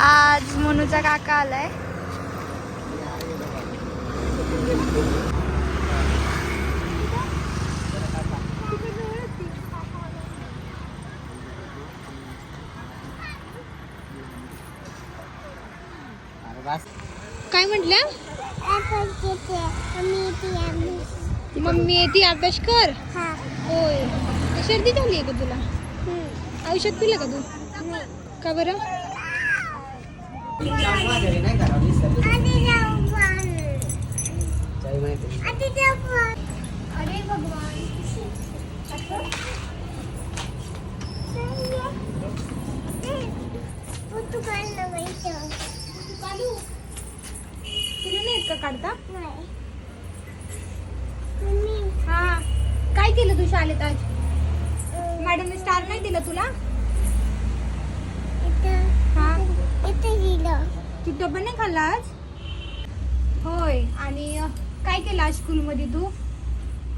आज मनूचा काका आलाय. काय म्हटल्या? मम्मी ती अभ्यास कर. होय. ते सर्दी झाली आहे का तुला? औषध पिलं का तू? का बरं? अरे भगवान काढू तुला नाही का काढता? हा. काय केलं तू शाळेत आज? मॅडमने स्टार नाही दिला तुला? हा. तू डबा नाही खाल्ला आज? होय. आणि काय केलं आज स्कूलमध्ये तू?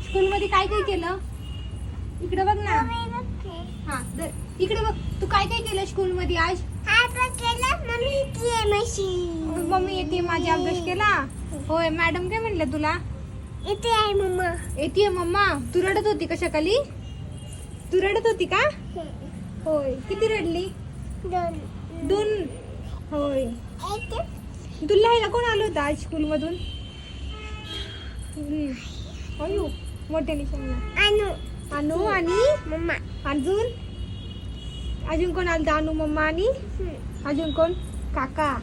स्कूलमध्ये काय काय केलं? इकडे बघ ना. हा. इकडे बघ. तू काय काय केलं स्कूलमध्ये आज? मम्मी येते माझा अभ्यास केला. होय. मॅडम काय म्हणलं तुला? इथे आहे मम्मा. येते मम्मा. तू रडत होती का सकाळी तू रडत होती का? होय. किती रडली? दोन. दोन. होय. तुला ह्याला कोण आलं होतं आज स्कूलमधून? हम्म. अयो मोठ्याने अनु. अनु आणि? मम्मा. अजून? अजून कोण आलं? अनु मम्मा आणि? अजून कोण? काका.